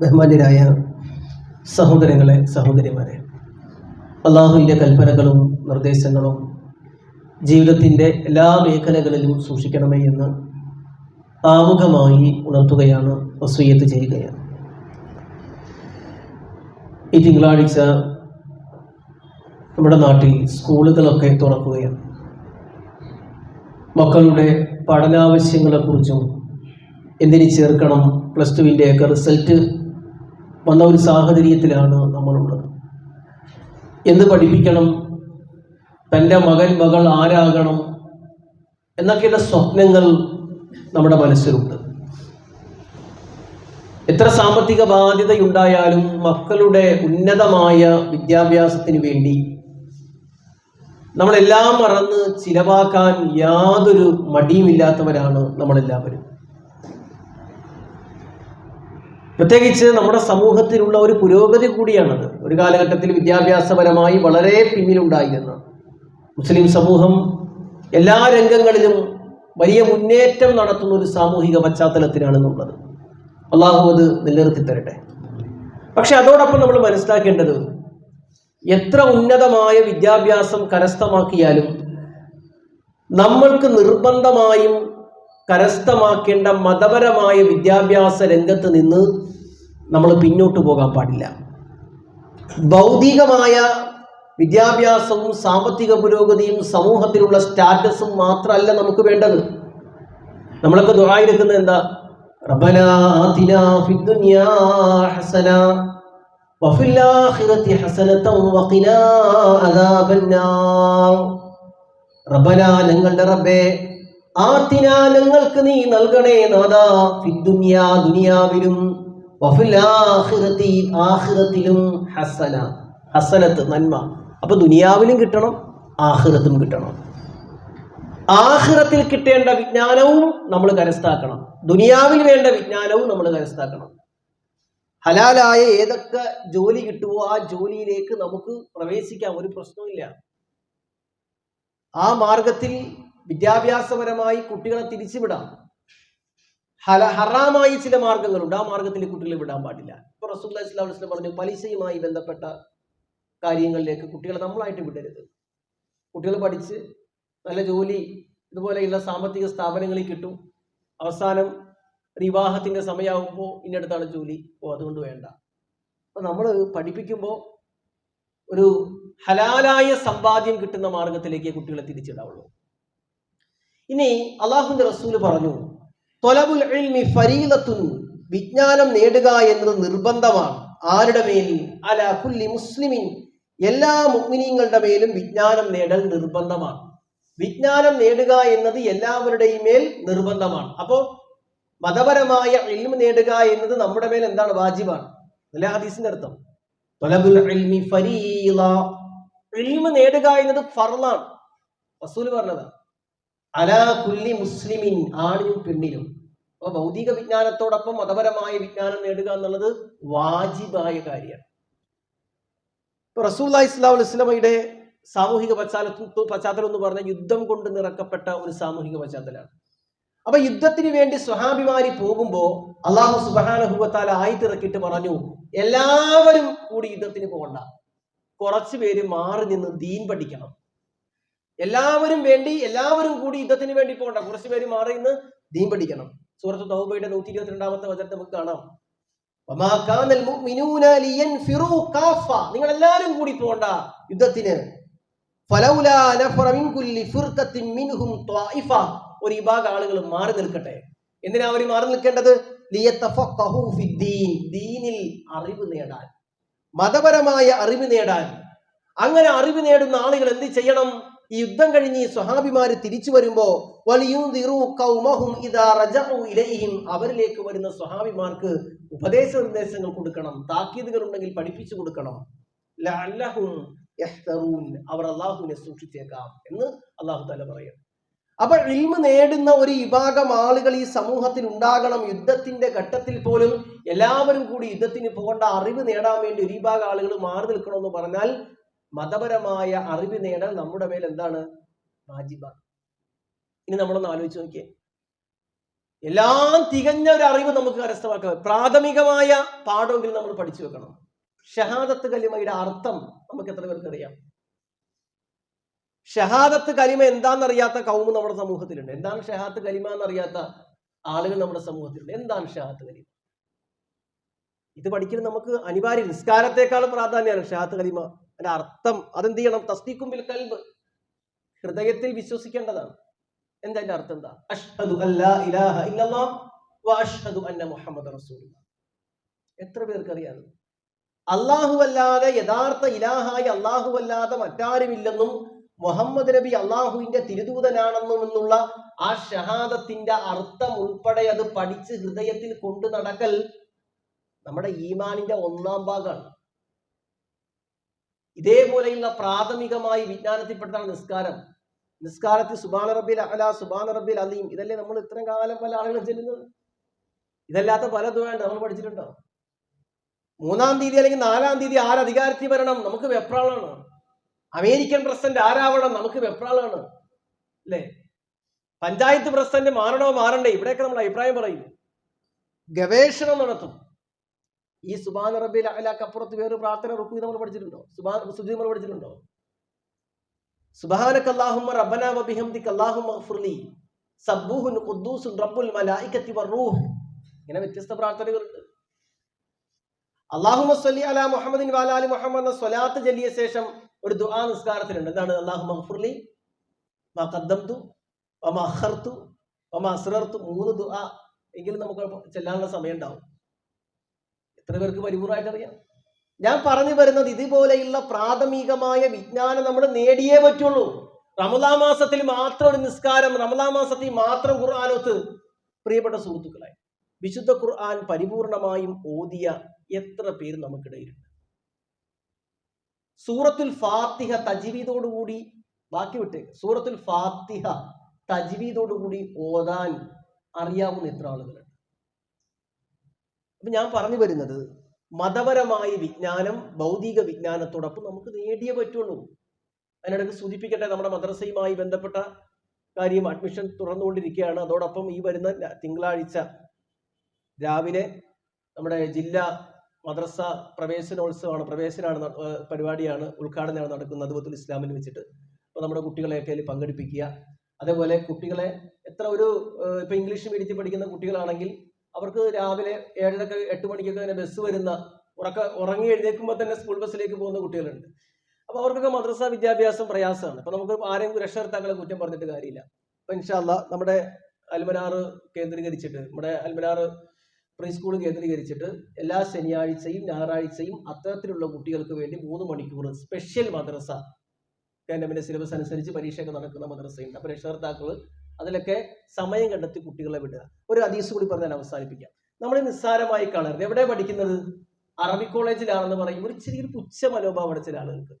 ബഹുമാന്യരായ സഹോദരങ്ങളെ സഹോദരിമാരെ അള്ളാഹുവിന്റെ കൽപ്പനകളും നിർദ്ദേശങ്ങളും ജീവിതത്തിന്റെ എല്ലാ മേഖലകളിലും സൂക്ഷിക്കണമേ എന്ന് ആമുഖമായി ഉണർത്തുകയാണ് വസൂയത്ത് ചെയ്യുകയാണ്. ഈ തിങ്കളാഴ്ച നമ്മുടെ നാട്ടിൽ സ്കൂളുകളൊക്കെ തുറക്കുകയാണ്. മക്കളുടെ പഠനാവശ്യങ്ങളെക്കുറിച്ചും എന്തിന് ചേർക്കണം? പ്ലസ് ടുവിന്റെ ഒക്കെ റിസൾട്ട് വന്ന ഒരു സാഹചര്യത്തിലാണ് നമ്മളുള്ളത്. എന്ത് പഠിപ്പിക്കണം? തന്റെ മകൻ മകൾ ആരാകണം? എന്നൊക്കെയുള്ള സ്വപ്നങ്ങൾ നമ്മുടെ മനസ്സിലുണ്ട്. എത്ര സാമ്പത്തിക ബാധ്യതയുണ്ടായാലും മക്കളുടെ ഉന്നതമായ വിദ്യാഭ്യാസത്തിന് വേണ്ടി നമ്മളെല്ലാം മറന്ന് ചിലവാക്കാൻ യാതൊരു മടിയുമില്ലാത്തവരാണ് നമ്മളെല്ലാവരും. പ്രത്യേകിച്ച് നമ്മുടെ സമൂഹത്തിലുള്ള ഒരു പുരോഗതി കൂടിയാണത്. ഒരു കാലഘട്ടത്തിൽ വിദ്യാഭ്യാസപരമായി വളരെ പിന്നിലുണ്ടായിരുന്ന മുസ്ലിം സമൂഹം എല്ലാ രംഗങ്ങളിലും വലിയ മുന്നേറ്റം നടത്തുന്ന ഒരു സാമൂഹിക പശ്ചാത്തലത്തിലാണെന്നുള്ളത്. അള്ളാഹു അത് നിലനിർത്തി തരട്ടെ. പക്ഷെ അതോടൊപ്പം നമ്മൾ മനസ്സിലാക്കേണ്ടത് എത്ര ഉന്നതമായ വിദ്യാഭ്യാസം കരസ്ഥമാക്കിയാലും നമ്മൾക്ക് നിർബന്ധമായും കരസ്ഥമാക്കേണ്ട മതപരമായ വിദ്യാഭ്യാസ രംഗത്ത് നിന്ന് നമ്മൾ പിന്നോട്ട് പോകാൻ പാടില്ല. ഭൗതികമായ വിദ്യാഭ്യാസവും സാമ്പത്തിക പുരോഗതിയും സമൂഹത്തിലുള്ള സ്റ്റാറ്റസും മാത്രമല്ല നമുക്ക് വേണ്ടത്. നമ്മളൊക്കെ ദുഹായിരിക്കുന്നത് എന്താ? ഹസന ഞങ്ങളുടെ റബ്ബേ ആത്തിന ഞങ്ങൾക്ക് നീ നൽകണേ നാദാ ഫിദ്ദുനിയാ ദുനിയാവിലും വഫിൽ ആഖിറതി ആഖിറത്തിലും ഹസന. ഹസനത്ത് നന്മ. അപ്പൊ ദുനിയാവിലും കിട്ടണം ആഖിറത്തും കിട്ടണം. ആഖിറത്തിൽ കിട്ടേണ്ട വിജ്ഞാനവും നമ്മൾ കരസ്ഥാക്കണം. ദുനിയാവിൽ വേണ്ട വിജ്ഞാനവും നമ്മൾ കരസ്ഥാക്കണം. ഹലാലായ ഏതൊക്കെ ജോലി കിട്ടുമോ ആ ജോലിയിലേക്ക് നമുക്ക് പ്രവേശിക്കാം ഒരു പ്രശ്നവുമില്ല ആ മാർഗത്തിൽ വിദ്യാഭ്യാസപരമായി കുട്ടികളെ തിരിച്ചുവിടാം. ഹല ഹറാമായി ചില മാർഗങ്ങളുണ്ട്. ആ മാർഗത്തിൽ കുട്ടികളെ വിടാൻ പാടില്ല. ഇപ്പൊ റസൂല്ലാ ഇസ്ലാം വസ്ലം പറഞ്ഞു പലിശയുമായി ബന്ധപ്പെട്ട കാര്യങ്ങളിലേക്ക് കുട്ടികളെ നമ്മളായിട്ട് വിടരുത്. കുട്ടികൾ പഠിച്ച് നല്ല ജോലി ഇതുപോലെയുള്ള സാമ്പത്തിക സ്ഥാപനങ്ങളിൽ കിട്ടും. അവസാനം വിവാഹത്തിന്റെ സമയമാകുമ്പോൾ ഇന്നടുത്താണ് ജോലി. ഓ അതുകൊണ്ട് വേണ്ട. അപ്പൊ നമ്മൾ പഠിപ്പിക്കുമ്പോൾ ഒരു ഹലാലായ സമ്പാദ്യം കിട്ടുന്ന മാർഗത്തിലേക്ക് കുട്ടികളെ തിരിച്ചിടാവുള്ളൂ. ഇനി അള്ളാഹുന്റെ റസൂൽ പറഞ്ഞു തൊലബുൽ ഫരീലത്തുൻ വിജ്ഞാനം നേടുക എന്നത് നിർബന്ധമാണ്. ആരുടെ മേൽ അല കുല്ലി മുസ്ലിമിൻ. എല്ലാ മുഗ്മിനീങ്ങളുടെ മേലും വിജ്ഞാനം നേടൽ നിർബന്ധമാണ്. വിജ്ഞാനം നേടുക എന്നത് എല്ലാവരുടെയും മേൽ നിർബന്ധമാണ്. അപ്പോ മതപരമായ ഇൽമ് നേടുക എന്നത് നമ്മുടെ മേൽ എന്താണ്? വാജിബാണ്. അല്ലെ ഹദീസിന്റെ അർത്ഥം? ഇൽമ നേടുക എന്നത് ഫർലാണ് റസൂൽ പറഞ്ഞതാണ് അലാ കുല്ലി മുസ്ലിമിൻ ആണിനും പെണ്ണിനും. അപ്പൊ ഭൗതിക വിജ്ഞാനത്തോടൊപ്പം മതപരമായ വിജ്ഞാനം നേടുക എന്നുള്ളത് വാജിബായ കാര്യമാണ് ഇപ്പൊ റസൂൽ ഇസ്ലാം ഇസ്ലമയുടെ സാമൂഹിക പശ്ചാത്തലം പശ്ചാത്തലം എന്ന് പറഞ്ഞാൽ യുദ്ധം കൊണ്ട് നിറക്കപ്പെട്ട ഒരു സാമൂഹിക പശ്ചാത്തലമാണ്. അപ്പൊ യുദ്ധത്തിന് വേണ്ടി സ്വഹാഭിമാരി പോകുമ്പോ അള്ളാഹു സുബാനഹുബത്താല ആയിത്തിറക്കിട്ട് പറഞ്ഞു എല്ലാവരും കൂടി യുദ്ധത്തിന് പോകണ്ട. കുറച്ചു പേര് മാറി നിന്ന് ദീൻ പഠിക്കണം. എല്ലാവരും വേണ്ടി എല്ലാവരും കൂടി യുദ്ധത്തിന് വേണ്ടി പോകണ്ട. കുറച്ച് പേര് മാറി ഇന്ന് ദീൻ പഠിക്കണം. സൂറത്ത് തൗബയുടെ നൂറ്റി ഇരുപത്തി രണ്ടാമത്തെ വചനത്തെ നമുക്ക് കാണാം. നിങ്ങൾ എല്ലാവരും കൂടി പോണ്ട യുദ്ധത്തിന്. ഒരു വിഭാഗ ആളുകൾ മാറി നിൽക്കട്ടെ. എന്തിനാ അവർ മാറി നിൽക്കേണ്ടത്? ദീനിൽ അറിവ് നേടാൻ. മതപരമായ അറിവ് നേടാൻ. അങ്ങനെ അറിവ് നേടുന്ന ആളുകൾ എന്ത് ചെയ്യണം? ഈ യുദ്ധം കഴിഞ്ഞ് ഈ സ്വഹാബിമാര് തിരിച്ചു വരുമ്പോ ഇലൈഹിം അവരിലേക്ക് വരുന്ന സ്വഹാബിമാർക്ക് ഉപദേശ നിർദ്ദേശങ്ങൾ കൊടുക്കണം താക്കീതുകൾ ഉണ്ടെങ്കിൽ പഠിപ്പിച്ചു കൊടുക്കണം. അവർ അള്ളാഹുവിനെ സൂക്ഷിച്ചേക്കാം എന്ന് അള്ളാഹു തല പറയും. അപ്പൊ ഇൽമ നേടുന്ന ഒരു വിഭാഗം ആളുകൾ ഈ സമൂഹത്തിൽ ഉണ്ടാകണം. യുദ്ധത്തിന്റെ ഘട്ടത്തിൽ പോലും എല്ലാവരും കൂടി യുദ്ധത്തിന് പോകേണ്ട അറിവ് നേടാൻ വേണ്ടി ഒരു വിഭാഗം ആളുകൾ മാറി നിൽക്കണമെന്ന് പറഞ്ഞാൽ മതപരമായ അറിവ് നേടാൻ നമ്മുടെ മേൽ എന്താണ്? വാജിബാണ് ഇനി നമ്മളൊന്ന് ആലോചിച്ച് നോക്കിയേ. എല്ലാം തികഞ്ഞ ഒരു അറിവ് നമുക്ക് കരസ്ഥമാക്കാം പ്രാഥമികമായ പാഠമെങ്കിലും നമ്മൾ പഠിച്ചു വെക്കണം. ഷഹാദത്ത് കലിമയുടെ അർത്ഥം നമുക്ക് എത്ര പേർക്ക് അറിയാം? ഷഹാദത്ത് കലിമ എന്താണെന്നറിയാത്ത കൗമ് നമ്മുടെ സമൂഹത്തിലുണ്ട്. എന്താണ് ഷഹാദത്ത് കലിമ എന്നറിയാത്ത ആളുകൾ നമ്മുടെ സമൂഹത്തിലുണ്ട്. എന്താണ് ഷഹാദത്ത് കലിമ? ഇത് പഠിക്കൽ നമുക്ക് അനിവാര്യ നിസ്കാരത്തെക്കാൾ പ്രാധാന്യമാണ് ഷഹാദത്ത് കലിമ. അതിന്റെ അർത്ഥം അതെന്ത് ചെയ്യണം? തസ്തീക്കും ബിൽ കൽബ്. ഹൃദയത്തിൽ വിശ്വസിക്കേണ്ടതാണ്. എന്താ അതിന്റെ അർത്ഥം എന്താ? അഷ്ഹദു ഇലാഹ ഇല്ലല്ലാഹ് വ അഷ്ഹദു അന്ന മുഹമ്മദ് എത്ര പേർക്ക് അറിയാം അള്ളാഹു അല്ലാതെ യഥാർത്ഥ ഇലാഹായി അള്ളാഹു അല്ലാതെ മറ്റാരുമില്ലെന്നും മുഹമ്മദ് നബി അള്ളാഹുവിന്റെ തിരുദൂതനാണെന്നും എന്നുള്ള ആ ഷഹാദത്തിന്റെ അർത്ഥം ഉൾപ്പെടെ അത് പഠിച്ച് ഹൃദയത്തിൽ കൊണ്ടു നടക്കൽ നമ്മുടെ ഈമാനിന്റെ ഒന്നാം ഭാഗമാണ്. ഇതേപോലെയുള്ള പ്രാഥമികമായി വിജ്ഞാനത്തിൽപ്പെട്ടതാണ് നിസ്കാരം. നിസ്കാരത്തിൽ സുബാന റബ്ബിൽ അല സുബാന റബ്ബിൽ അലീം. ഇതല്ലേ നമ്മൾ ഇത്രയും കാലം പല ആളുകളും ചെല്ലുന്നത്? ഇതല്ലാത്ത പല ദുവാണ്ട് നമ്മൾ പഠിച്ചിട്ടുണ്ടോ? മൂന്നാം തീയതി അല്ലെങ്കിൽ നാലാം തീയതി ആര് അധികാരത്തിൽ വരണം? നമുക്ക് വെപ്രാളാണ് അമേരിക്കൻ പ്രസിഡന്റ് ആരാവണം? നമുക്ക് വെപ്രാളാണ് അല്ലേ? പഞ്ചായത്ത് പ്രസിഡന്റ് മാറണോ? മാറണ്ടേ? ഇവിടെയൊക്കെ നമ്മൾ അഭിപ്രായം പറയും. ഗവേഷണം നടത്തും. ഈ സുബാൻ റബ്ബിൽ അലാക്കപ്പുറത്ത് വേറൊരു പ്രാർത്ഥന റുക്കു നമ്മൾ പഠിച്ചിട്ടുണ്ടോ? സുബാൻ സുജി നമ്മൾ പഠിച്ചിട്ടുണ്ടോ? സുബാനക്ക് അല്ലാഹുമ്മ റബ്ബന വബിഹംദിക അല്ലാഹുമ്മ ഗഫിർലി സബ്ബൂഹുൻ ഖുദ്ദൂസുൻ റബ്ബുൽ മലായികത്തി വറൂഹ് ഇങ്ങനെ വ്യത്യസ്ത പ്രാർത്ഥനകളുണ്ട്. അല്ലാഹുമ്മ സ്വല്ലി അലാ മുഹമ്മദിൻ വാലാലി മുഹമ്മദ് സ്വലാത്ത് ചൊല്ലിയ ശേഷം ഒരു ദുആ നിസ്കാരത്തിലുണ്ട്. എന്താണ്? അല്ലാഹുമ്മ ഗഫിർലി മാ ഖദ്ദംതു വമാ അഖർതു വമാ അസ്റർതു മൂന്ന് ദുആ. എങ്കിലും നമുക്ക് ചെല്ലാനുള്ള സമയം ഉണ്ടാവും എത്ര പേർക്ക് പരിപൂർണമായിട്ട് അറിയാം? ഞാൻ പറഞ്ഞു വരുന്നത് ഇതുപോലെയുള്ള പ്രാഥമികമായ വിജ്ഞാനം നമ്മൾ നേടിയേ പറ്റുള്ളൂ. റമദാ മാസത്തിൽ മാത്രം ഒരു നിസ്കാരം റമദാ മാസത്തിൽ മാത്രം ഖുർആാനൊത്ത് പ്രിയപ്പെട്ട സുഹൃത്തുക്കളെ വിശുദ്ധ ഖുർആൻ പരിപൂർണമായും ഓതിയ എത്ര പേര് നമുക്കിടയിലുണ്ട്? സൂറത്തുൽ ഫാത്തിഹ തജ്വീദോടുകൂടി ബാക്കി വിട്ടെ സൂറത്തുൽ ഫാത്തിഹ തജ്വീദോടുകൂടി ഓതാൻ അറിയാവുന്ന എത്ര ആളുകളുണ്ട്? അപ്പൊ ഞാൻ പറഞ്ഞു വരുന്നത് മതപരമായ വിജ്ഞാനം ഭൗതിക വിജ്ഞാനത്തോടൊപ്പം നമുക്ക് നേടിയേ പറ്റുള്ളൂ. അതിനിടയ്ക്ക് സൂചിപ്പിക്കട്ടെ നമ്മുടെ മദ്രസയുമായി ബന്ധപ്പെട്ട കാര്യം അഡ്മിഷൻ തുറന്നുകൊണ്ടിരിക്കുകയാണ്. അതോടൊപ്പം ഈ വരുന്ന തിങ്കളാഴ്ച രാവിലെ നമ്മുടെ ജില്ലാ മദ്രസ പ്രവേശനോത്സവമാണ് പ്രവേശനമാണ് പരിപാടിയാണ് ഉദ്ഘാടനമാണ് നടക്കുന്നത് അതുപോലെ ഇസ്ലാമിൽ വെച്ചിട്ട്. അപ്പോൾ നമ്മുടെ കുട്ടികളെയൊക്കെ അതിൽ പങ്കെടുപ്പിക്കുക. അതേപോലെ കുട്ടികളെ എത്ര ഒരു ഇപ്പൊ ഇംഗ്ലീഷ് മീഡിയത്തിൽ പഠിക്കുന്ന കുട്ടികളാണെങ്കിൽ അവർക്ക് രാവിലെ ഏഴരക്ക് എട്ട് മണിക്കൊക്കെ തന്നെ ബസ് വരുന്ന ഉറക്ക ഉറങ്ങി എഴുന്നേൽക്കുമ്പോൾ തന്നെ സ്കൂൾ ബസ്സിലേക്ക് പോകുന്ന കുട്ടികളുണ്ട്. അപ്പോൾ അവർക്കൊക്കെ മദ്രസ വിദ്യാഭ്യാസം പ്രയാസമാണ്. അപ്പോൾ നമുക്ക് ആരെയും രക്ഷകർത്താക്കളെ കുറ്റം പറഞ്ഞിട്ട് കാര്യമില്ല. അപ്പോൾ ഇൻഷാല്ല നമ്മുടെ അൽമനാറ് കേന്ദ്രീകരിച്ചിട്ട് നമ്മുടെ അൽമനാറ് പ്രീ സ്കൂൾ കേന്ദ്രീകരിച്ചിട്ട് എല്ലാ ശനിയാഴ്ചയും ഞായറാഴ്ചയും അത്തരത്തിലുള്ള കുട്ടികൾക്ക് വേണ്ടി മൂന്ന് മണിക്കൂർ സ്പെഷ്യൽ മദ്രസ ഗവൺമെന്റ് സിലബസ് അനുസരിച്ച് പരീക്ഷയൊക്കെ നടക്കുന്ന മദ്രസയുണ്ട്. അപ്പോൾ രക്ഷകർത്താക്കൾ അതിലൊക്കെ സമയം കണ്ടെത്തി കുട്ടികളെ വിടുക. ഒരു ഹദീസ് കൂടി പറഞ്ഞാൽ അവസാനിപ്പിക്കാം. നമ്മൾ നിസ്സാരമായി കാണരുത്. എവിടെ പഠിക്കുന്നത്? അറബി കോളേജിലാണെന്ന് പറയും. ഒരു ചെറിയ പുച്ഛ മനോഭാവം ചില ആളുകൾക്ക്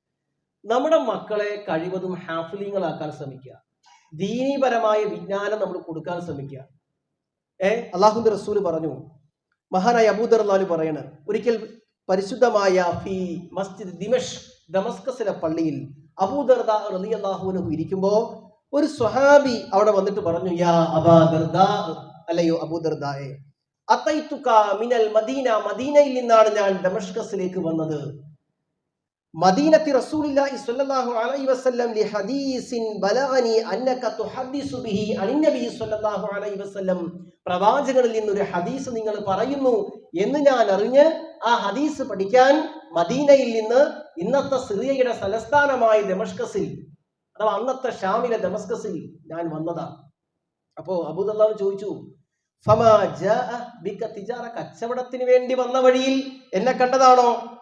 നമ്മുടെ മക്കളെ കഴിവതും ഹാഫിലിങ്ങളാക്കാൻ ശ്രമിക്കുക. ദീനീപരമായ വിജ്ഞാനം നമ്മൾ കൊടുക്കാൻ ശ്രമിക്കുക. ഏ? അള്ളാഹു റസൂൽ പറഞ്ഞു. മഹാനായ അബൂദർ അള്ളാഹു പറയണ്. ഒരിക്കൽ പരിശുദ്ധമായ ഫി മസ്ജിദ് ദിമഷ് ദമസ്കസിലെ പള്ളിയിൽ അബൂദർദ റലി അള്ളാഹുനഹു ഇരിക്കുമ്പോ ഒരു സ്വഹാബി അവിടെ വന്നിട്ട് പറഞ്ഞു യാ അബാദർദ അല്ലയോ അബൂദർദായെ അത്തൈത്തുക മിനൽ മദീന മദീനയിൽ നിന്നാണ് ഞാൻ ഡമഷ്കസിലേക്ക് വന്നത്. മദീനത്തി സ്വല്ലല്ലാഹു അലൈഹി വസല്ലം അന്നക തുഹദ്ദിസു ബിഹി സ്വല്ലല്ലാഹു അലൈഹി വസല്ലം പ്രവാചകനിൽ നിന്നൊരു ഹദീസ് നിങ്ങൾ പറയുന്നു എന്ന് ഞാൻ അറിഞ്ഞ് ആ ഹദീസ് പഠിക്കാൻ മദീനയിൽ നിന്ന് ഇന്നത്തെ സിറിയയുടെ തലസ്ഥാനമായ ദമഷ്കസിൽ അഥവാ അന്നത്തെ ഷാമിലെ ദമസ്കസിൽ ഞാൻ വന്നതാണ് അപ്പോ അബൂദല്ലാഹ് ചോദിച്ചു തിജാറ കച്ചവടത്തിന് വേണ്ടി വന്ന വഴിയിൽ എന്നെ കണ്ടതാണോ?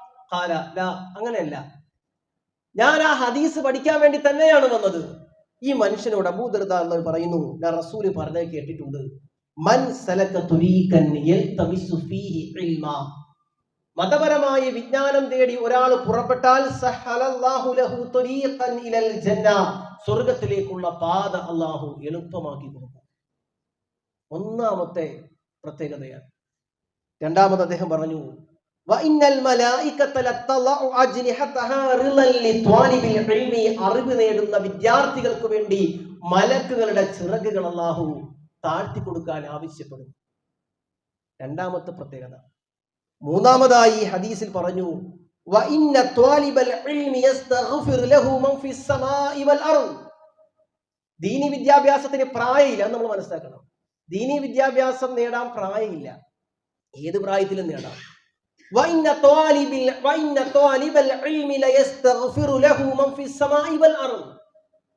അങ്ങനെയല്ല. ഞാൻ ആ ഹദീസ് പഠിക്കാൻ വേണ്ടി തന്നെയാണ് വന്നത്. ഈ മനുഷ്യനോട് അബൂദർദ എന്ന് പറയുന്നു ഞാൻ റസൂൽ പറഞ്ഞത് കേട്ടിട്ടുണ്ട്. മൻ സലക തുരീകൻ യൽതമിസു ഫീഹി ഇൽമാ. മതപരമായ വിജ്ഞാനം തേടി ഒരാൾ പുറപ്പെട്ടാൽ സ്വർഗത്തിലേക്കുള്ള പാത അള്ളാഹു എളുപ്പമാക്കി കൊടുക്കും. ഒന്നാമത്തെ പ്രത്യേകതയാണ്. രണ്ടാമത് അദ്ദേഹം പറഞ്ഞു അറിവ് നേടുന്ന വിദ്യാർത്ഥികൾക്ക് വേണ്ടി മലക്കുകളുടെ ചിറകുകൾ അള്ളാഹു താഴ്ത്തി കൊടുക്കാൻ ആവശ്യപ്പെടുന്നു. രണ്ടാമത്തെ പ്രത്യേകത മൂന്നാമതായി ഹദീസിൽ പറഞ്ഞു ദീനി വിദ്യാഭ്യാസത്തിന് പ്രായമില്ല എന്ന് നമ്മൾ മനസ്സിലാക്കണം. ദീനി വിദ്യാഭ്യാസം നേടാൻ പ്രായമില്ല. ഏത് പ്രായത്തിലും നേടാം.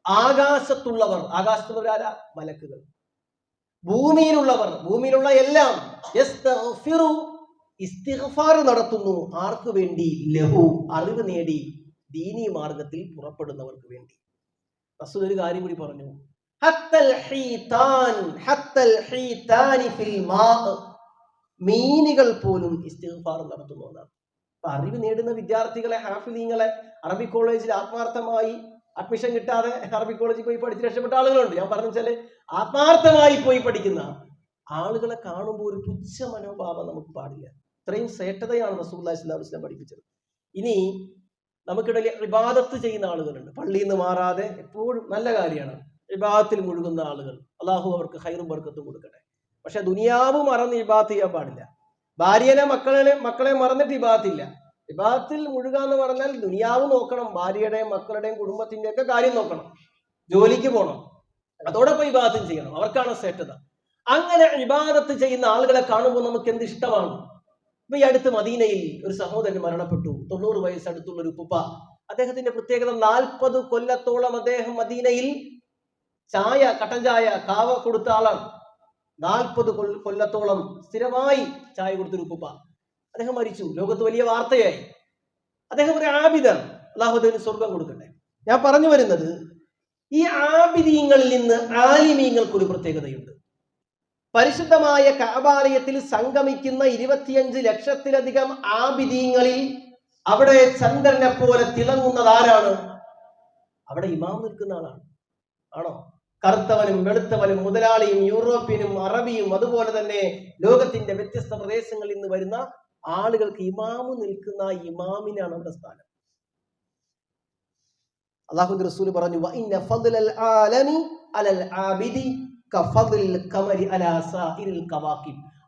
ആകാശത്തുള്ളവർ ആകാശത്തുള്ളവരാല മലക്കുകൾ. ഭൂമിയിലുള്ളവർ ഭൂമിയിലുള്ള എല്ലാം ഇസ്തിഗ്ഫാർ നടത്തുന്നു. ആർക്ക് വേണ്ടി? ലഹു. അറിവ് നേടി ദീനി മാർഗത്തിൽ പുറപ്പെടുന്നവർക്ക് വേണ്ടി. റസൂൽ ഒരു കാര്യം കൂടി പറഞ്ഞു. മീനുകൾ പോലും ഇസ്തിഗ്ഫാർ നടത്തുന്നു എന്നാണ്. അപ്പൊ അറിവ് നേടുന്ന വിദ്യാർത്ഥികളെ ഹാഫിലീങ്ങളെ അറബി കോളേജിൽ ആത്മാർത്ഥമായി അഡ്മിഷൻ കിട്ടാതെ അറബി കോളേജിൽ പോയി പഠിച്ച് രക്ഷപ്പെട്ട ആളുകളുണ്ട്. ഞാൻ പറഞ്ഞു വെച്ചാൽ ആത്മാർത്ഥമായി പോയി പഠിക്കുന്ന ആളുകളെ കാണുമ്പോൾ ഒരു പുച്ഛ മനോഭാവം നമുക്ക് പാടില്ല. ഇത്രയും ശ്രേഷ്ഠതയാണ് റസൂല്ലാ ഇസ്ലാം പഠിപ്പിച്ചത്. ഇനി നമുക്കിടയിൽ വിവാദത്ത് ചെയ്യുന്ന ആളുകളുണ്ട്. പള്ളിയിൽ നിന്ന് മാറാതെ എപ്പോഴും നല്ല കാര്യമാണ്. വിവാഹത്തിൽ മുഴുകുന്ന ആളുകൾ. അള്ളാഹു അവർക്ക് ഹൈറും ബർക്കത്തും കൊടുക്കട്ടെ. പക്ഷെ ദുനിയാവ് മറന്ന് ഇബാദത്ത് ചെയ്യാൻ പാടില്ല. ഭാര്യനെ മക്കളെ മക്കളെ മറന്നിട്ട് ഇബാദത്തില്ല ഇബാദത്തിൽ മുഴുക എന്ന് പറഞ്ഞാൽ ദുനിയാവ് നോക്കണം ഭാര്യയുടെയും മക്കളുടെയും കുടുംബത്തിന്റെ ഒക്കെ കാര്യം നോക്കണം. ജോലിക്ക് പോകണം അതോടൊപ്പം ഇബാദത്തും ചെയ്യണം. അവർക്കാണ് ശ്രേഷ്ഠത അങ്ങനെ ഇബാദത്ത് ചെയ്യുന്ന ആളുകളെ കാണുമ്പോൾ നമുക്ക് എന്ത് ഇഷ്ടമാണ്? ഇപ്പൊ ഈ അടുത്ത് മദീനയിൽ ഒരു സഹോദരൻ മരണപ്പെട്ടു. തൊണ്ണൂറ് വയസ്സ് അടുത്തുള്ള ഒരു ഉപ്പ അദ്ദേഹത്തിന്റെ പ്രത്യേകത നാൽപ്പത് കൊല്ലത്തോളം അദ്ദേഹം മദീനയിൽ ചായ കട്ടൻ ചായ കാവ കൊടുത്ത ആളാണ്. നാൽപ്പത് കൊല്ലത്തോളം സ്ഥിരമായി ചായ കൊടുത്തൊരു ഉപ്പ അദ്ദേഹം മരിച്ചു. ലോകത്ത് വലിയ വാർത്തയായി. അദ്ദേഹം ഒരു ആബിദാണ്. അള്ളാഹുദീന് സ്വർഗം കൊടുക്കട്ടെ. ഞാൻ പറഞ്ഞു വരുന്നത് ഈ ആബിദീങ്ങളിൽ നിന്ന് ആലിമീങ്ങൾക്ക് ഒരു പ്രത്യേകതയുണ്ട്. പരിശുദ്ധമായ കാബാലയത്തിൽ സംഗമിക്കുന്ന ഇരുപത്തിയഞ്ച് ലക്ഷത്തിലധികം ആബിദീങ്ങളിൽ അവിടെ ചന്ദ്രനെ പോലെ തിളങ്ങുന്നത് ആരാണ്? അവിടെ ഇമാം നിൽക്കുന്ന ആളാണ്. ആണോ? കറുത്തവനും വെളുത്തവനും മുതലാളിയും യൂറോപ്യനും അറബിയും അതുപോലെ തന്നെ ലോകത്തിന്റെ വ്യത്യസ്ത പ്രദേശങ്ങളിൽ നിന്ന് വരുന്ന ആളുകൾക്ക് ഇമാമു നിൽക്കുന്ന ഇമാമിനാണ് അവിടെ സ്ഥാനം. അള്ളാഹു റസൂൽ പറഞ്ഞു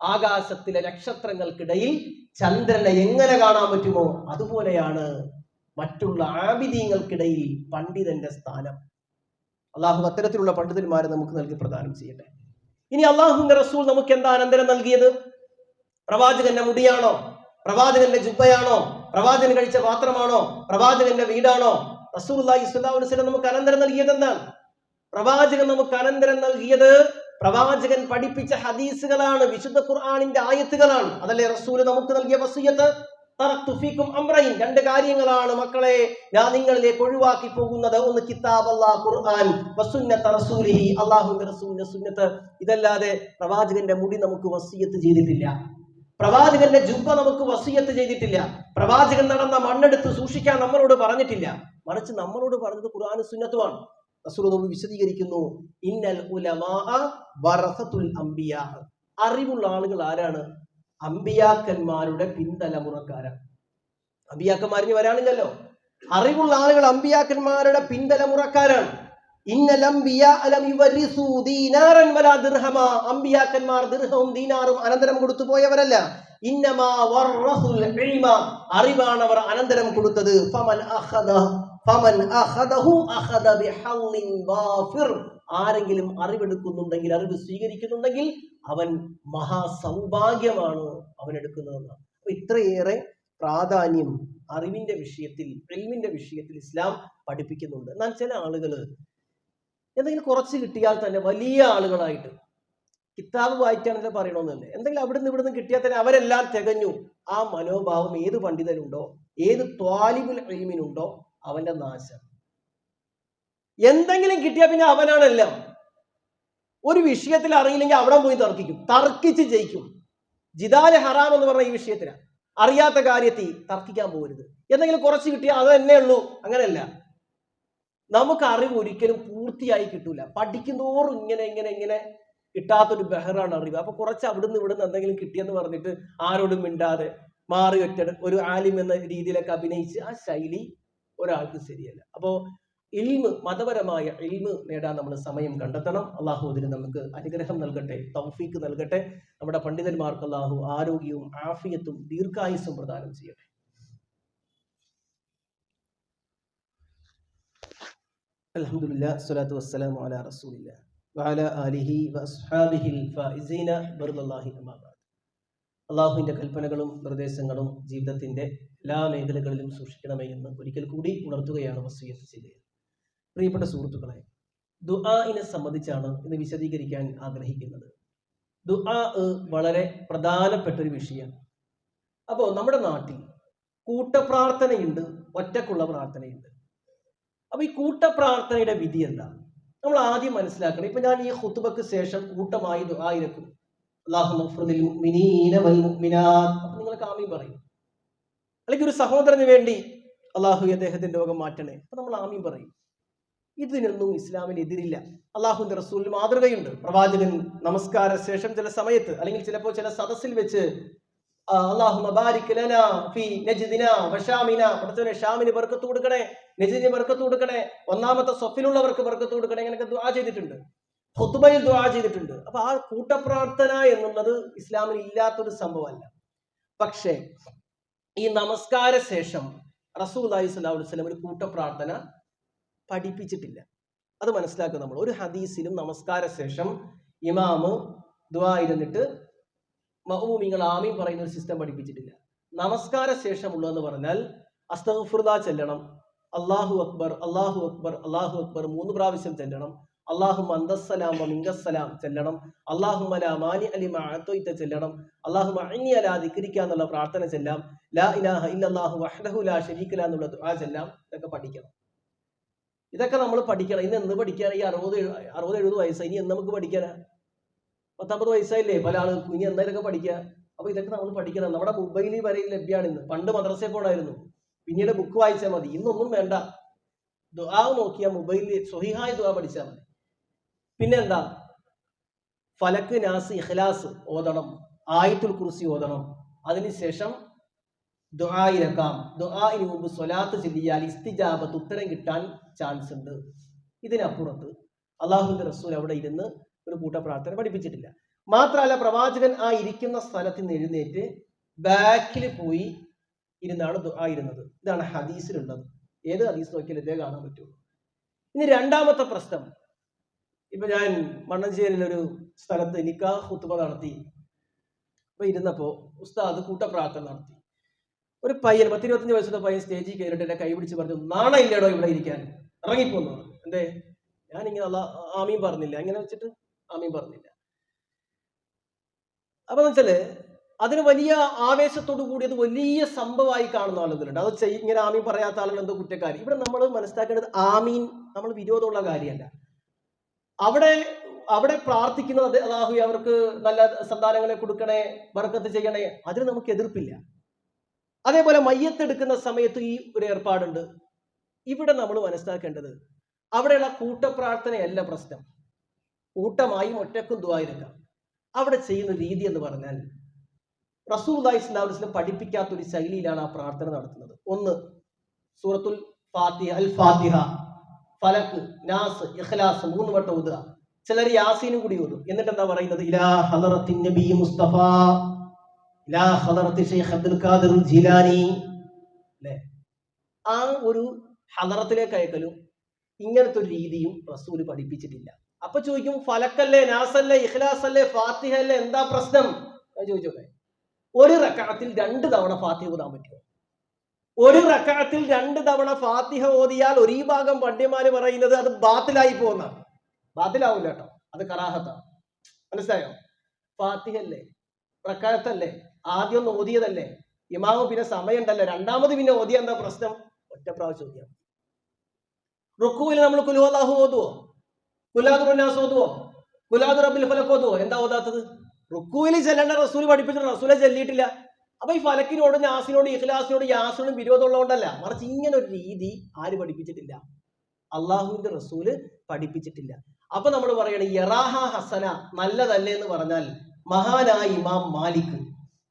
ആകാശത്തിലെ നക്ഷത്രങ്ങൾക്കിടയിൽ ചന്ദ്രനെ എങ്ങനെ കാണാൻ പറ്റുമോ അതുപോലെയാണ് മറ്റുള്ള ആബിദീങ്ങൾക്കിടയിൽ പണ്ഡിതന്റെ സ്ഥാനം. അള്ളാഹു അത്തരത്തിലുള്ള പണ്ഡിതന്മാരെ നമുക്ക് നൽകി പ്രദാനം ചെയ്യട്ടെ. ഇനി അള്ളാഹുവിന്റെ റസൂൽ നമുക്ക് എന്താ അനന്തരം നൽകിയത്? പ്രവാചകന്റെ മുടിയാണോ? പ്രവാചകന്റെ ജുബയാണോ പ്രവാചകൻ കഴിച്ച പാത്രമാണോ? പ്രവാചകന്റെ വീടാണോ? റസൂൽ വസല്ലം നമുക്ക് അനന്തരം നൽകിയത് എന്താണ്? പ്രവാചകൻ നമുക്ക് അനന്തരം നൽകിയത് പ്രവാചകൻ പഠിപ്പിച്ച ഹദീസുകളാണ് വിശുദ്ധ ഖുർആാനിന്റെ ആയത്തുകളാണ്. അതല്ലേ റസൂൽ നമുക്ക് നൽകിയ വസീയത്ത്? തറക്തു ഫീക്കും അംറൈൻ. രണ്ട് കാര്യങ്ങളാണ് മക്കളെ ഞാൻ നിങ്ങളിലേക്ക് ഒഴിവാക്കി പോകുന്നത്. ഒന്ന് കിതാബ് ഖുർആൻ. റസൂലിഹി. റസൂലിന്റെ സുന്നത്ത്. ഇതല്ലാതെ പ്രവാചകന്റെ മുടി നമുക്ക് വസീയത്ത് ചെയ്തിട്ടില്ല. പ്രവാചകന്റെ ജുബ നമുക്ക് വസീയത്ത് ചെയ്തിട്ടില്ല. പ്രവാചകൻ നടന്ന മണ്ണെടുത്ത് സൂക്ഷിക്കാൻ നമ്മളോട് പറഞ്ഞിട്ടില്ല. മറിച്ച് നമ്മളോട് പറഞ്ഞത് ഖുർആൻ സുന്നത്തുമാണ്. റസൂൽ വിശദീകരിക്കുന്നു. ഇന്നൽ വറസത്തുൽ അംബിയ. അറിവുള്ള ആളുകൾ ആരാണ്? അമ്പിയാക്കന്മാരുടെ പിന്തലമുറക്കാരാണ് അമ്പിയാക്കന്മാരിന് വരാണില്ലല്ലോ അറിവുള്ള ആളുകൾ അമ്പിയാക്കന്മാരുടെ ദിർഹമ. അമ്പിയാക്കന്മാർ ദിർഹവും ദീനാറും അനന്തരം കൊടുത്തു പോയവരല്ല. അറിവാണ് അവർ അനന്തരം കൊടുത്തത്. ആരെങ്കിലും അറിവെടുക്കുന്നുണ്ടെങ്കിൽ അറിവ് സ്വീകരിക്കുന്നുണ്ടെങ്കിൽ അവൻ മഹാസൗഭാഗ്യമാണ് അവൻ എടുക്കുന്നതെന്ന്. അപ്പൊ ഇത്രയേറെ പ്രാധാന്യം അറിവിന്റെ വിഷയത്തിൽ എൽമിന്റെ വിഷയത്തിൽ ഇസ്ലാം പഠിപ്പിക്കുന്നുണ്ട്. എന്നാൽ ചില ആളുകൾ എന്തെങ്കിലും കുറച്ച് കിട്ടിയാൽ തന്നെ വലിയ ആളുകളായിട്ട് കിതാബ് വായിക്കാണെന്ന് പറയണമെന്നല്ലേ എന്തെങ്കിലും അവിടുന്ന് ഇവിടുന്ന് കിട്ടിയാൽ തന്നെ അവരെല്ലാം തികഞ്ഞു. ആ മനോഭാവം ഏത് പണ്ഡിതനുണ്ടോ ഏത് ത്വാലിബുൽ എൽമിനുണ്ടോ അവന്റെ നാശം. എന്തെങ്കിലും കിട്ടിയാൽ പിന്നെ അവനാണെല്ലാം ഒരു വിഷയത്തിൽ അറിയില്ലെങ്കിൽ അവിടെ പോയി തർക്കിക്കും. തർക്കിച്ച് ജയിക്കും. ജിദാൽ ഹറാം എന്ന് പറഞ്ഞ ഈ വിഷയത്തിലാണ് അറിയാത്ത കാര്യത്തിൽ തർക്കിക്കാൻ പോകരുത്. എന്തെങ്കിലും കുറച്ച് കിട്ടിയാൽ അത് തന്നെ ഉള്ളൂ. അങ്ങനെയല്ല. നമുക്ക് അറിവ് ഒരിക്കലും പൂർത്തിയായി കിട്ടൂല. പഠിക്കുന്നോറും ഇങ്ങനെ ഇങ്ങനെ ഇങ്ങനെ കിട്ടാത്തൊരു ബഹറാണ് അറിവ്. അപ്പൊ കുറച്ച് അവിടുന്ന് ഇവിടുന്ന് എന്തെങ്കിലും കിട്ടിയെന്ന് പറഞ്ഞിട്ട് ആരോടും മിണ്ടാതെ മാറി ഒറ്റ ഒരു ആലിം എന്ന രീതിയിലൊക്കെ അഭിനയിച്ച് ആ ശൈലി ഒരാൾക്ക് ശരിയല്ല. അപ്പോ ഇൽമ് മതപരമായ ഇൽമ് നേടാൻ നമ്മൾ സമയം കണ്ടെത്തണം. അള്ളാഹു അതിന് നമുക്ക് അനുഗ്രഹം നൽകട്ടെ തൗഫീക്ക് നൽകട്ടെ. നമ്മുടെ പണ്ഡിതന്മാർക്ക് അള്ളാഹു ആരോഗ്യവും ആഫിയത്തും ദീർഘായുസ്സും പ്രദാനം ചെയ്യട്ടെ. അള്ളാഹുവിന്റെ കൽപ്പനകളും നിർദ്ദേശങ്ങളും ജീവിതത്തിന്റെ എല്ലാ മേഖലകളിലും സൂക്ഷിക്കണമേ എന്ന് ഒരിക്കൽ കൂടി ഉണർത്തുകയാണ് വസീയത്ത് ചെയ്തത്. പ്രിയപ്പെട്ട സുഹൃത്തുക്കളെ ദുആഇനെ സംബന്ധിച്ചാണ് ഇന്ന് വിശദീകരിക്കാൻ ആഗ്രഹിക്കുന്നത്. ദുആ വളരെ പ്രധാനപ്പെട്ട ഒരു വിഷയമാണ് അപ്പോൾ നമ്മുടെ നാട്ടിൽ കൂട്ടപ്രാർത്ഥനയുണ്ട് ഒറ്റക്കുള്ള പ്രാർത്ഥനയുണ്ട്. അപ്പോൾ ഈ കൂട്ടപ്രാർത്ഥനയുടെ വിധി എന്താ? നമ്മൾ ആദ്യം മനസ്സിലാക്കണം. ഇപ്പൊ ഞാൻ ഈ ഹുത്തുബക്ക് ശേഷം കൂട്ടമായി ദുആ ഇരക്കും. അള്ളാഹു നിങ്ങൾ കാമി പറയും. അല്ലെങ്കിൽ ഒരു സഹോദരന് വേണ്ടി അള്ളാഹു അദ്ദേഹത്തിന്റെ രോഗം മാറ്റണേ. അപ്പൊ നമ്മൾ ആമീൻ പറയും. ഇതിനൊന്നും ഇസ്ലാമിന് എതിരില്ല. അള്ളാഹുവിന്റെ റസൂലിന് മാതൃകയുണ്ട്. പ്രവാചകൻ നമസ്കാര ശേഷം ചില സമയത്ത് അല്ലെങ്കിൽ ചിലപ്പോൾ ചില സദസ്സിൽ വെച്ച് ബർക്കത്ത് കൊടുക്കണേ ബർക്കത്ത് കൊടുക്കണേ ഒന്നാമത്തെ സ്വപ്പിലുള്ളവർക്ക് ബർക്കത്ത് കൊടുക്കണേ ഇങ്ങനെയൊക്കെ ദുആ ചെയ്തിട്ടുണ്ട്. ഹുത്തുബയിൽ ദുആ ചെയ്തിട്ടുണ്ട്. അപ്പൊ ആ കൂട്ടപ്രാർത്ഥന എന്നുള്ളത് ഇസ്ലാമിൽ ഇല്ലാത്തൊരു സംഭവമല്ല. പക്ഷേ ഈ നമസ്കാര ശേഷം റസൂൽ അലൈഹി സ്വലാഹു വസ്ലം ഒരു കൂട്ടപ്രാർത്ഥന പഠിപ്പിച്ചിട്ടില്ല. അത് മനസ്സിലാക്കുക നമ്മൾ. ഒരു ഹദീസിലും നമസ്കാര ശേഷം ഇമാമ് ദുവാ ഇരുന്നിട്ട് മഹൂമിങ്ങൾ ആമീൻ പറയുന്ന ഒരു സിസ്റ്റം പഠിപ്പിച്ചിട്ടില്ല. നമസ്കാര ശേഷമുള്ളതെന്ന് പറഞ്ഞാൽ അസ്തഫുർദ ചെല്ലണം അള്ളാഹു അക്ബർ അള്ളാഹു അക്ബർ അള്ളാഹു അക്ബർ മൂന്ന് പ്രാവശ്യം ചെല്ലണം അള്ളാഹു അന്തസ്സലാം മിങ്കസ്സലാം ചെല്ലണം. അള്ളാഹു മാനി അലി മാത്തോയിത്ത ചെല്ലണം. അള്ളാഹു അനി അല ദിക്രിക്ക എന്നുള്ള പ്രാർത്ഥന ചെല്ലാം. ലാ ഇലാഹ ഇല്ലല്ലാഹു വഹ്ദഹു ലാ ശരീക്കല എന്നുള്ള ദുആ ചെല്ലാം. ഇതൊക്കെ പഠിക്കണം. ഇതൊക്കെ നമ്മൾ പഠിക്കണം. ഇന്ന് എന്ത് പഠിക്കാൻ ഈ അറുപത് അറുപത് എഴുപത് വയസ്സായി. ഇനി എന്ന് നമുക്ക് പഠിക്കാനാ? പത്തൊമ്പത് വയസ്സായില്ലേ പല ആളുകൾക്കും ഇനി എന്താ ഇതൊക്കെ പഠിക്കുക അപ്പൊ ഇതൊക്കെ നമ്മൾ പഠിക്കണം. നമ്മുടെ മൊബൈലിൽ വരെ ലഭ്യമാണ് ഇന്ന് പണ്ട് മദ്രസയിൽ പോണായിരുന്നു. പിന്നീട് ബുക്ക് വായിച്ചാൽ മതി. ഇന്നൊന്നും വേണ്ട. ദുആ നോക്കിയാൽ മൊബൈലിൽ സ്വഹിഹായ ദുആ പഠിച്ചാൽ മതി. പിന്നെന്താ? ഫലക്ക് നാസ് ഇഖ്ലാസ് ഓതണം ആയത്തുൽ കുറിസി ഓതണം. അതിനുശേഷം ദുആയിരക്കാം ദുആഇന് മുമ്പ് സ്വലാത്ത് ചെല്ലിയാൽ ഇസ്തിജാബത്ത് ഉത്തരം കിട്ടാൻ ചാൻസ് ഉണ്ട്. ഇതിനപ്പുറത്ത് അള്ളാഹുവിന്റെ റസൂൽ അവിടെ ഇരുന്ന് ഒരു കൂട്ട പ്രാർത്ഥന പഠിപ്പിച്ചിട്ടില്ല. മാത്രമല്ല പ്രവാചകൻ ആ ഇരിക്കുന്ന സ്ഥലത്ത് നിന്ന് എഴുന്നേറ്റ് ബാക്കിൽ പോയി ഇരുന്നാണ് ദുആ ഇരുന്നത്. ഇതാണ് ഹദീസിലുള്ളത്. ഏത് ഹദീസ് നോക്കിയാലും ഇതേ കാണാൻ പറ്റുള്ളൂ. ഇനി രണ്ടാമത്തെ പ്രശ്നം. ഇപ്പൊ ഞാൻ മണ്ണഞ്ചേരിയിലൊരു സ്ഥലത്ത് നിക്കാ ഹുത്തുമ നടത്തി. അപ്പൊ ഇരുന്നപ്പോ ഉസ്താദ് കൂട്ടപ്രാർത്ഥന നടത്തി. ഒരു പയ്യൻ പത്തിരുപത്തഞ്ച് വയസ്സുള്ള പയ്യൻ സ്റ്റേജിൽ കയറിയിട്ട് എന്നെ കൈ പിടിച്ച് പറഞ്ഞു നാണ ഇല്ലടോ ഇവിടെ ഇരിക്കാൻ? ഇറങ്ങിപ്പോന്നു എന്തേ? ഞാൻ ഇങ്ങനെ അല്ല ആമീൻ പറഞ്ഞില്ല. അങ്ങനെ വെച്ചിട്ട്? ആമീൻ പറഞ്ഞില്ല. അപ്പൊ വെച്ചാൽ അതിന് വലിയ ആവേശത്തോടു കൂടി അത് വലിയ സംഭവമായി കാണുന്ന ആളുകളുണ്ട്. അത് ഇങ്ങനെ ആമീൻ പറയാത്ത ആളുകൾ എന്തോ കുറ്റക്കാരി. ഇവിടെ നമ്മൾ മനസ്സിലാക്കേണ്ടത് ആമീൻ നമ്മൾ വിരോധമുള്ള കാര്യമല്ല. അവിടെ അവിടെ പ്രാർത്ഥിക്കുന്നത് അള്ളാഹു അവർക്ക് നല്ല സന്താനങ്ങളെ കൊടുക്കണേ ബർക്കത്ത് ചെയ്യണേ അതിന് നമുക്ക് എതിർപ്പില്ല. അതേപോലെ മയ്യത്തെടുക്കുന്ന സമയത്ത് ഈ ഒരു ഏർപ്പാടുണ്ട്. ഇവിടെ നമ്മൾ മനസ്സിലാക്കേണ്ടത് അവിടെയുള്ള കൂട്ടപ്രാർത്ഥനയല്ല പ്രശ്നം. കൂട്ടമായും ഒറ്റക്കും ദ്വായിരിക്കാം അവിടെ ചെയ്യുന്ന രീതി എന്ന് പറഞ്ഞാൽ റസൂല്ലായി സ്വലാസ്ലം പഠിപ്പിക്കാത്ത ഒരു ശൈലിയിലാണ് ആ പ്രാർത്ഥന നടത്തുന്നത്. ഒന്ന് സൂറത്തുൽ ഫാത്തിഹ അൽ ഫാത്തിഹ. ഫലക്ക് നാസ് ഇഖ്ലാസ് മൂന്ന് വട്ടം ഓതുക ചിലർ യാസീനും കൂടി ഓതും എന്നിട്ട് എന്താ പറയുന്നത്? ഇലാ ഹളറത്തി നബി മുസ്തഫ. ഇലാ ഹദറത്തി ഷെയ്ഖ് അബ്ദുൽ ഖാദിർ ജിലാനി. അല്ലേ? ആ ഒരു ഹദറത്തിലേക്ക് അയക്കലും ഇങ്ങനത്തെ ഒരു രീതിയും റസൂൽ പഠിപ്പിച്ചിട്ടില്ല. അപ്പൊ ചോദിക്കും ഫലക്കല്ലേ നാസല്ലേ ഇഖ്ലാസ് അല്ലേ ഫാത്തിഹ അല്ലേ എന്താ പ്രശ്നം? ഞാൻ ചോദിച്ചോട്ടെ. ഒരു റക്കാത്തിൽ രണ്ട് തവണ ഫാത്തിഹ ഓതാൻ പറ്റുമോ? ഒരു റക്കാത്തിൽ രണ്ട് തവണ ഫാത്തിഹ ഓതിയാൽ ഒരു ഭാഗം പണ്ഡിമാര് പറയുന്നത് അത് ബാത്തിലായി പോകുന്ന. ബാത്തിലാവില്ല കേട്ടോ അത് കറാഹത്താണ് മനസ്സിലായോ? ഫാത്തിഹ അല്ലേ റക്കാത്തല്ലേ ആദ്യം ഒന്ന് ഓതിയതല്ലേ? ഇമാമ് പിന്നെ സമയമുണ്ടല്ലോ രണ്ടാമത് പിന്നെ ഓതിയ എന്താ പ്രശ്നം? ഒറ്റ പ്രാവശ്യം ഓതിയാൽ റുക്കുവിൽ നമ്മൾ കുലുവല്ലാഹു ഓതുവോ? കുലാദുറന്നാസ് ഓതുവോ? കുലാദുറബിൽ ഫലക്ക് ഓതുവോ? എന്താ ഓതാത്തത്? റുക്കുവിൽ ചെല്ലേണ്ട റസൂൽ പഠിപ്പിച്ചിട്ട് റസൂലെ ചെല്ലിയിട്ടില്ല. അപ്പൊ ഈ ഫലക്കിനോട് നാസിനോട് ഇഖ്ലാസിനോട് യാസിനോടും വിരോധമുള്ളതുകൊണ്ടല്ല. മറിച്ച് ഇങ്ങനെ ഒരു രീതി ആര് പഠിപ്പിച്ചിട്ടില്ല? അള്ളാഹുവിന്റെ റസൂൽ പഠിപ്പിച്ചിട്ടില്ല. അപ്പൊ നമ്മൾ പറയണ യറാഹ ഹസന നല്ലതല്ലേ എന്ന് പറഞ്ഞാൽ മഹാനായ ഇമാം മാലിക്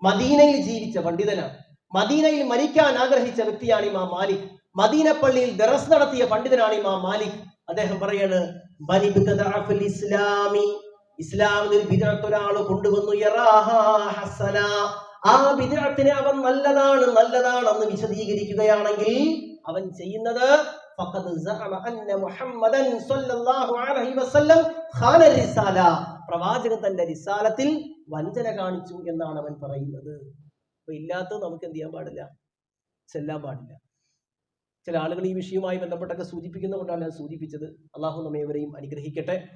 മദീനയിൽ ജീവിച്ച പണ്ഡിതനാണ്. മദീനയിൽ മരിക്കാൻ ആഗ്രഹിച്ച വ്യക്തിയാണ് ഇമാം മാലിക്. മദീന പള്ളിയിൽ ദറസ് നടത്തിയ പണ്ഡിതനാണ് ഇമാം മാലിക്. അദ്ദേഹം പറയാണ് "മൻ ഇബ്തദഅ ഫിൽ ഇസ്ലാമി ഇസ്ലാമിൽ ഒരാൾ കൊണ്ടുവന്നു. യറാഹ ഹസന ആ ബിദഅത്തിനെ അവൻ നല്ലതാണ് നല്ലതാണെന്ന് വിശദീകരിക്കുകയാണെങ്കിൽ അവൻ ചെയ്യുന്നത് പ്രവാചകൻ തന്റെ റിസാലത്തിൽ വഞ്ചന കാണിച്ചു എന്നാണ് അവൻ പറയുന്നത്. അപ്പൊ ഇല്ലാത്തത് നമുക്ക് എന്ത് ചെയ്യാൻ പാടില്ല? ചെല്ലാൻ പാടില്ല. ചില ആളുകൾ ഈ വിഷയവുമായി ബന്ധപ്പെട്ടൊക്കെ സൂചിപ്പിക്കുന്നതുകൊണ്ടാണ് ഞാൻ സൂചിപ്പിച്ചത്. അള്ളാഹു നമ്മേവരെയും അനുഗ്രഹിക്കട്ടെ.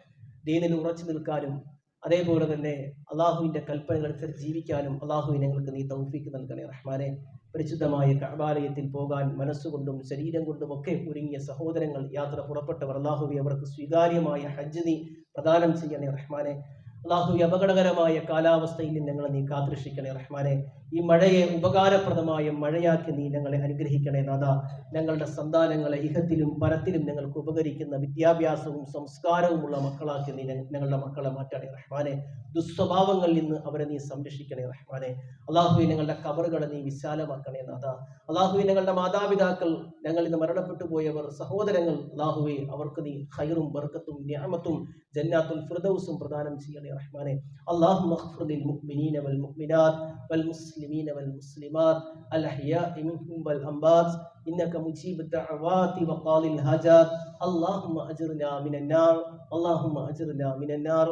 ദീനിൽ ഉറച്ചു നിൽക്കാനും അതേപോലെ തന്നെ അള്ളാഹുവിന്റെ കൽപ്പനകൾ അനുസരിച്ച് ജീവിക്കാനും അള്ളാഹുവിനെ ഞങ്ങൾക്ക് നീ തൗഫീക്ക് നൽകണേ റഹ്മാനെ. പരിശുദ്ധമായ കഅബാലയത്തിൽ പോകാൻ മനസ്സുകൊണ്ടും ശരീരം കൊണ്ടും ഒക്കെ ഒരുങ്ങിയ സഹോദരങ്ങൾ യാത്ര പുറപ്പെട്ടവർ അള്ളാഹുവി അവർക്ക് സ്വീകാര്യമായ ഹജ്ജ് നീ പ്രദാനം ചെയ്യണേ റഹ്മാനെ. അള്ളാഹു അപകടകരമായ കാലാവസ്ഥയിൽ ഞങ്ങളെ നീ കാത്തിരക്ഷിക്കണേ റഹ്മാനെ. ഈ മഴയെ ഉപകാരപ്രദമായ മഴയാക്കി നീ ഞങ്ങളെ അനുഗ്രഹിക്കണേ നാഥ. ഞങ്ങളുടെ സന്താനങ്ങളെ ഇഹത്തിലും പരത്തിലും ഞങ്ങൾക്ക് ഉപകരിക്കുന്ന വിദ്യാഭ്യാസവും സംസ്കാരവുമുള്ള മക്കളാക്കി നീ ഞങ്ങളുടെ മക്കളെ മാറ്റണേ റഹ്മാനെ. ദുസ്വഭാവങ്ങളിൽ നിന്ന് അവരെ നീ സംരക്ഷിക്കണേ റഹ്മാനെ. അള്ളാഹുവെ ഞങ്ങളുടെ കബറുകളെ നീ വിശാലമാക്കണേ നാഥ. അള്ളാഹുവെ ഞങ്ങളുടെ മാതാപിതാക്കൾ ഞങ്ങൾ ഇന്ന് മരണപ്പെട്ടു പോയവർ സഹോദരങ്ങൾ അള്ളാഹുവെ അവർക്ക് നീ ഹൈറും ബർക്കത്തും ന്യാമത്തും ജന്നാത്തുൽ ഫിർദൗസും പ്രദാനം ചെയ്യണേ റഹ്മാനെ. അള്ളാഹു ലിൽ മുഅ്മിനീന വൽ മുഅ്മിനാത്ത് വൽ والمسلمين والمسلمات الأحياء منهم والأموات إنك مجيب الدعوات وقال الهجات اللهم أجرنا من النار اللهم أجرنا من النار.